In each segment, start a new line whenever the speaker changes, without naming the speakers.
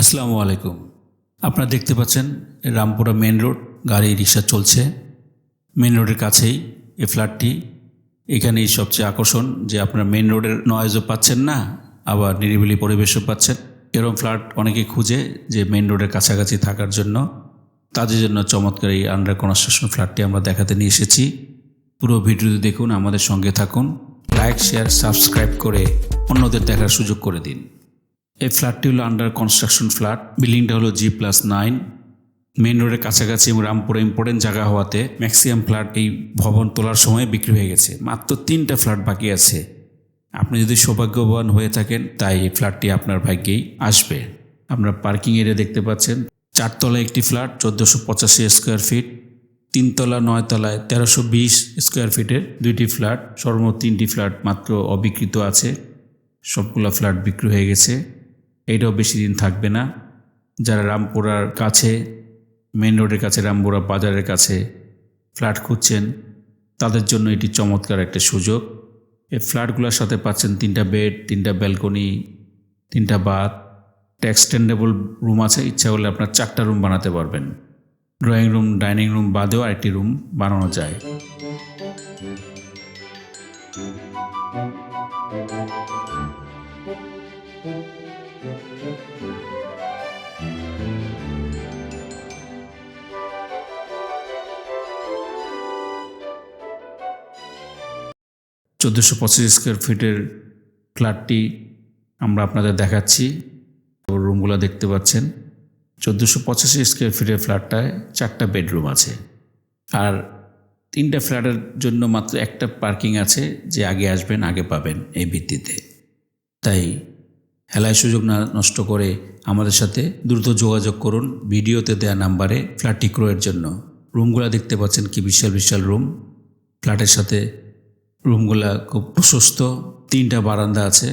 আসসালামু আলাইকুম। আপনারা দেখতে পাচ্ছেন রামপুরা মেন রোড, গাড়ি, রিক্সা চলছে। মেন রোডের কাছেই এই ফ্ল্যাটটি। এখানেই সবচেয়ে আকর্ষণ যে আপনারা মেন রোডের নয়েজও পাচ্ছেন না, আবার নিরিবিলি পরিবেশও পাচ্ছেন। এরকম ফ্ল্যাট অনেকে খুঁজে যে মেন রোডের কাছাকাছি থাকার জন্য। তাদের জন্য চমৎকার এই আন্ডার কনস্ট্রাকশন ফ্ল্যাটটি আমরা দেখাতে নিয়ে এসেছি। পুরো ভিডিওটি দেখুন, আমাদের সঙ্গে থাকুন। লাইক শেয়ার সাবস্ক্রাইব করে অন্যদের দেখার সুযোগ করে দিন। এই ফ্ল্যাটটি হলো আন্ডার কনস্ট্রাকশন ফ্ল্যাট বিল্ডিংটা হলো জি প্লাস নাইন মেন রোডের কাছাকাছি এবং রামপুরে ইম্পর্টেন্ট জায়গা হওয়াতে ম্যাক্সিমাম ফ্ল্যাট এই ভবন তোলার সময় বিক্রি হয়ে গেছে। মাত্র তিনটা ফ্ল্যাট বাকি আছে। আপনি যদি সৌভাগ্যবান হয়ে থাকেন, তাই এই ফ্ল্যাটটি আপনার ভাগ্যেই আসবে। আপনার পার্কিং এরিয়া দেখতে পাচ্ছেন। চারতলা একটি ফ্ল্যাট চোদ্দোশো পঁচাশি স্কোয়ার ফিট তিনতলা, নয়তলায় তেরোশো বিশ স্কোয়ার ফিটের দুইটি ফ্ল্যাট সর্বমোট তিনটি ফ্ল্যাট মাত্র অবিকৃত আছে। সবগুলো ফ্ল্যাট বিক্রি হয়ে গেছে। এইটাও বেশি দিন থাকবে না। যারা রামপুরার কাছে মেন রোডের কাছে, রামপুরা বাজারের কাছে ফ্ল্যাট খুঁজছেন, তাদের জন্য এটি চমৎকার একটা সুযোগ। এই ফ্ল্যাটগুলোর সাথে পাচ্ছেন তিনটা বেড তিনটা ব্যালকনি তিনটা বাথ এক্সটেন্ডেবল রুম আছে। ইচ্ছা করলে আপনার চারটা রুম বানাতে পারবেন। ড্রয়িং রুম ডাইনিং রুম বাদেও আরেকটি রুম বানানো যায়। চোদ্দোশো পঁচিশ স্কোয়ার ফিটের ফ্ল্যাটটি আমরা আপনাদের দেখাচ্ছি। রুমগুলো দেখতে পাচ্ছেন। চোদ্দোশো পঁচাশি স্কোয়ার ফিটের ফ্ল্যাটটায় চারটা বেডরুম আছে। আর তিনটা ফ্ল্যাটের জন্য মাত্র একটা পার্কিং আছে, যে আগে আসবেন, আগে পাবেন এই ভিত্তিতে। তাই হেলায় সুযোগ না নষ্ট করে আমাদের সাথে দ্রুত যোগাযোগ করুন। ভিডিওতে দেওয়া নাম্বারে ফ্ল্যাটটি ক্রয়ের জন্য। রুমগুলো দেখতে পাচ্ছেন কি বিশাল বিশাল রুম ফ্ল্যাটের সাথে রুমগুলা খুব প্রশস্ত তিনটা বারান্দা আছে।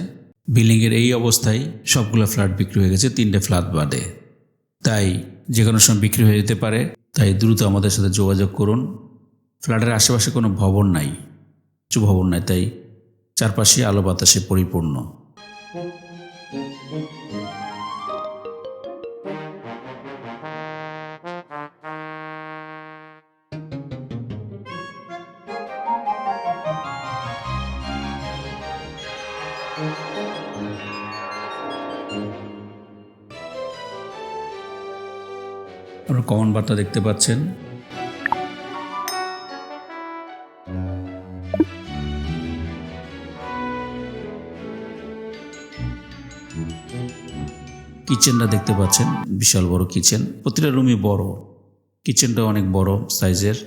বিল্ডিংয়ের এই অবস্থায় সবগুলো ফ্ল্যাট বিক্রি হয়ে গেছে, তিনটে ফ্ল্যাট বাদে। তাই যে কোনো সময় বিক্রি হয়ে যেতে পারে, তাই দ্রুত আমাদের সাথে যোগাযোগ করুন। ফ্ল্যাটের আশেপাশে কোনো ভবন নাই, কিছু ভবন নাই, তাই চারপাশে আলো বাতাসে পরিপূর্ণ। আপনারা কমন বার্তা দেখতে পাচ্ছেন। কিচেনটা দেখতে পাচ্ছেন, বিশাল বড় কিচেন। প্রতিটা রুমই বড়। কিচেনটা অনেক বড় সাইজের।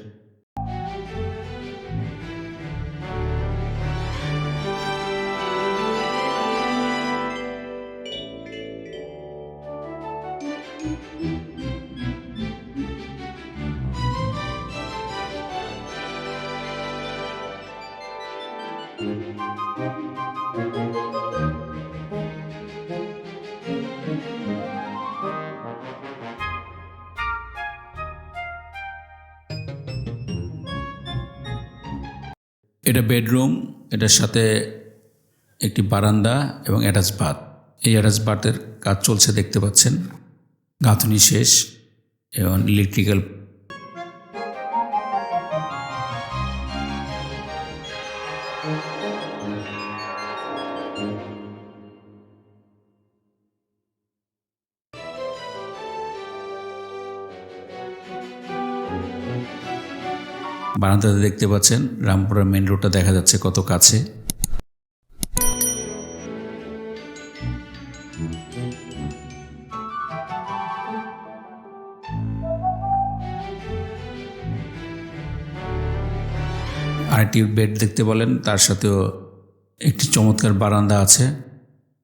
এটা বেডরুম, এটার সাথে একটি বারান্দা এবং অ্যাটাচ বাথ। এই অ্যাটাচ বাথের কাজ চলছে দেখতে পাচ্ছেন। গাঁথনি শেষ এবং ইলেকট্রিক্যাল বারান্দাতে দেখতে পাচ্ছেন রামপুরা মেন রোডটা দেখা যাচ্ছে কত কাছে। আরেকটি বেড দেখতে বলেন তার সাথেও একটি চমৎকার বারান্দা আছে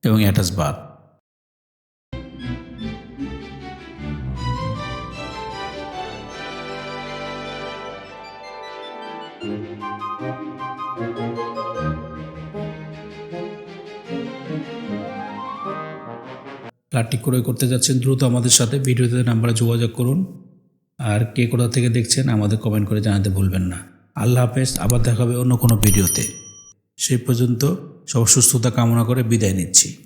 এবং অ্যাটাচ বাথ। ফ্ল্যাটটি ক্রয় করতে যাচ্ছেন, দ্রুত আমাদের সাথে। ভিডিওতে নাম্বারে যোগাযোগ করুন। আর কে কোথা থেকে দেখছেন, আমাদের কমেন্ট করে জানাতে ভুলবেন না। আল্লাহ হাফেজ, আবার দেখা হবে অন্য কোনো ভিডিওতে। সেই পর্যন্ত সব সুস্থতা কামনা করে বিদায় নিচ্ছি।